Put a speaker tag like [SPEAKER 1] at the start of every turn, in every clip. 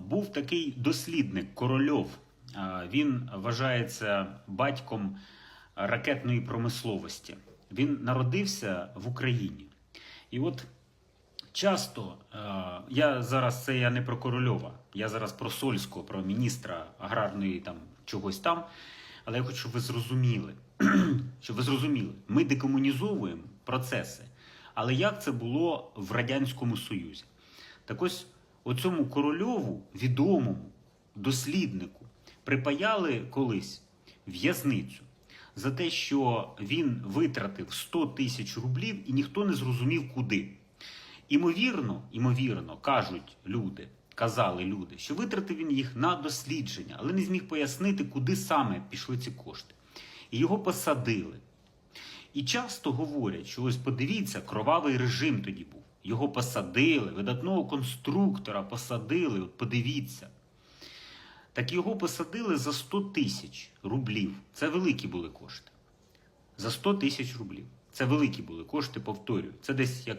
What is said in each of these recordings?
[SPEAKER 1] Був такий дослідник Корольов. Він вважається батьком ракетної промисловості. Він народився в Україні. І от часто е, я зараз це я не про Корольова, я зараз про Сольського, про міністра аграрної там чогось там. Але я хочу, щоб ви зрозуміли, щоб ви зрозуміли, ми декомунізовуємо процеси. Але як це було в Радянському Союзі? Так ось оцьому корольову, відомому досліднику, припаяли колись в'язницю за те, що він витратив 100 тисяч рублів і ніхто не зрозумів куди. Імовірно, імовірно, кажуть люди, казали люди, що витратив він їх на дослідження, але не зміг пояснити, куди саме пішли ці кошти. І його посадили. І часто говорять, що ось подивіться, кровавий режим тоді був. Його посадили, видатного конструктора посадили, от подивіться. Так його посадили за 100 тисяч рублів. Це великі були кошти. За 100 тисяч рублів. Це великі були кошти, повторюю. Це десь як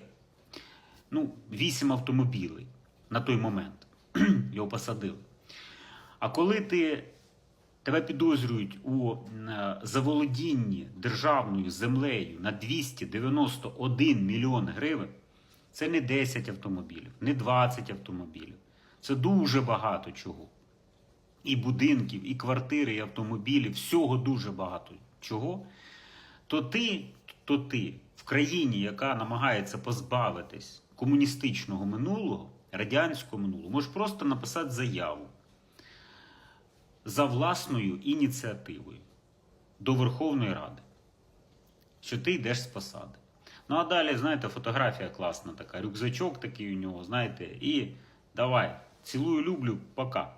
[SPEAKER 1] ну, 8 автомобілей на той момент. Його посадили. А коли ти, тебе підозрюють у е, заволодінні державною землею на 291 мільйон гривень, це не 10 автомобілів, не 20 автомобілів. Це дуже багато чого. І будинків, і квартири, і автомобілів, всього дуже багато чого. То ти, то ти в країні, яка намагається позбавитись комуністичного минулого, радянського минулого, можеш просто написати заяву за власною ініціативою до Верховної Ради, що ти йдеш з посади. Ну а далі, знаєте, фотографія класна така, рюкзачок такий у нього, знаєте, і давай, цілую, люблю, пока.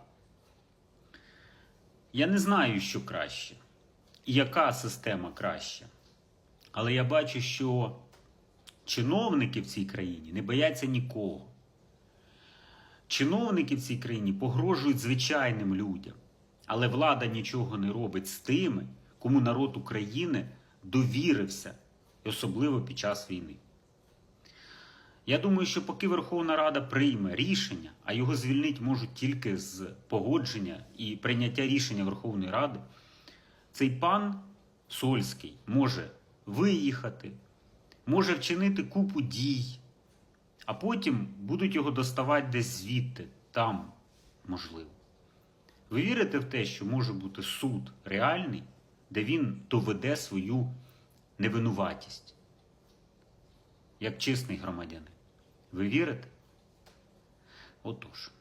[SPEAKER 1] Я не знаю, що краще, і яка система краща. Але я бачу, що чиновники в цій країні не бояться нікого. Чиновники в цій країні погрожують звичайним людям. Але влада нічого не робить з тими, кому народ України довірився, особливо під час війни. Я думаю, що поки Верховна Рада прийме рішення, а його звільнити можуть тільки з погодження і прийняття рішення Верховної Ради, цей пан Сольський може виїхати, може вчинити купу дій, а потім будуть його доставати десь звідти, там, можливо. Ви вірите в те, що може бути суд реальний, де він доведе свою невинуватість, як чесний громадянин? Ви вірите? Отож.